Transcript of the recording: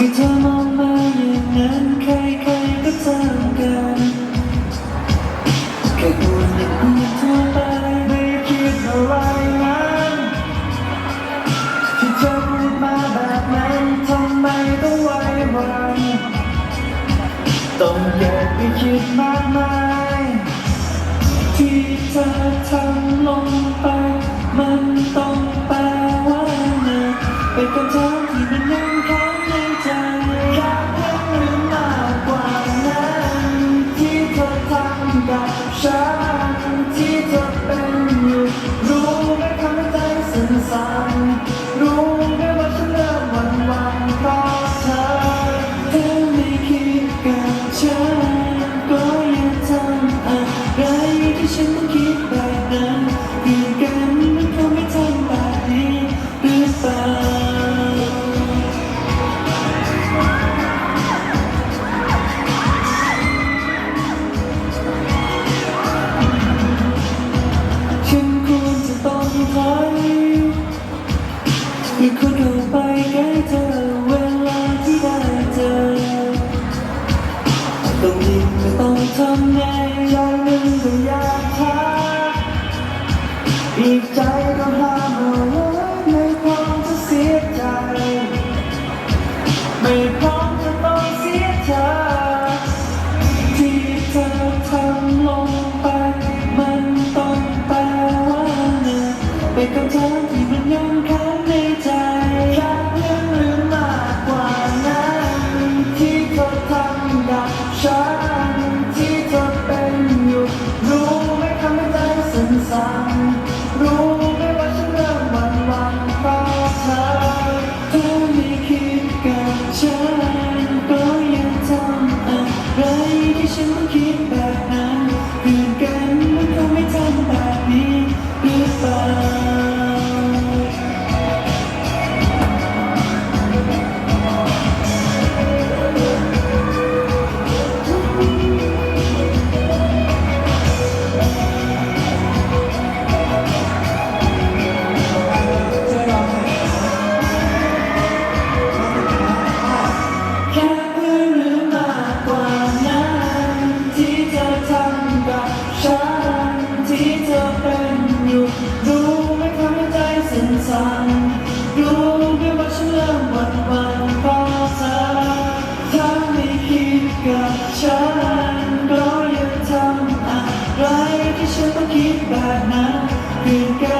คือเธอมองมาอย่างนั้นใครๆก็ทำกันแค่พูดอย่งพูดทั่วไปไม่คิดอะไรนั้นที่เธอพูดมาแบบนั้นทำไมต้องไว้วันต้องเก็บไปคิดมากมายที่เธอทำลงไป มันต้องแปลว่าไงเป็นคำถาม หรือควรเข้าไปใกล้เธอเวลาที่ได้เจอต้องยิ้มก็ต้องทำไงอย่างหนึ่งก็อยากทักอีกใจก็ห้ามเอาไว้ไม่พร้อมจะเสียใจ ไม่พร้อมจะต้องเสียเธอที่เธอทำลงไป มันต้องแปลว่าไงเป็นคำถามที่ สั่ อยู่รู้ไหมคำให้ใจสั่นๆรู้ไหมว่าฉันเริ่มหวั่นหวั่นเพราะเธอถ้าไม่คิดกับฉันก็ยังทำอะไรที่ฉันต้องคิดแบบนั้นเปลี่ยนกัน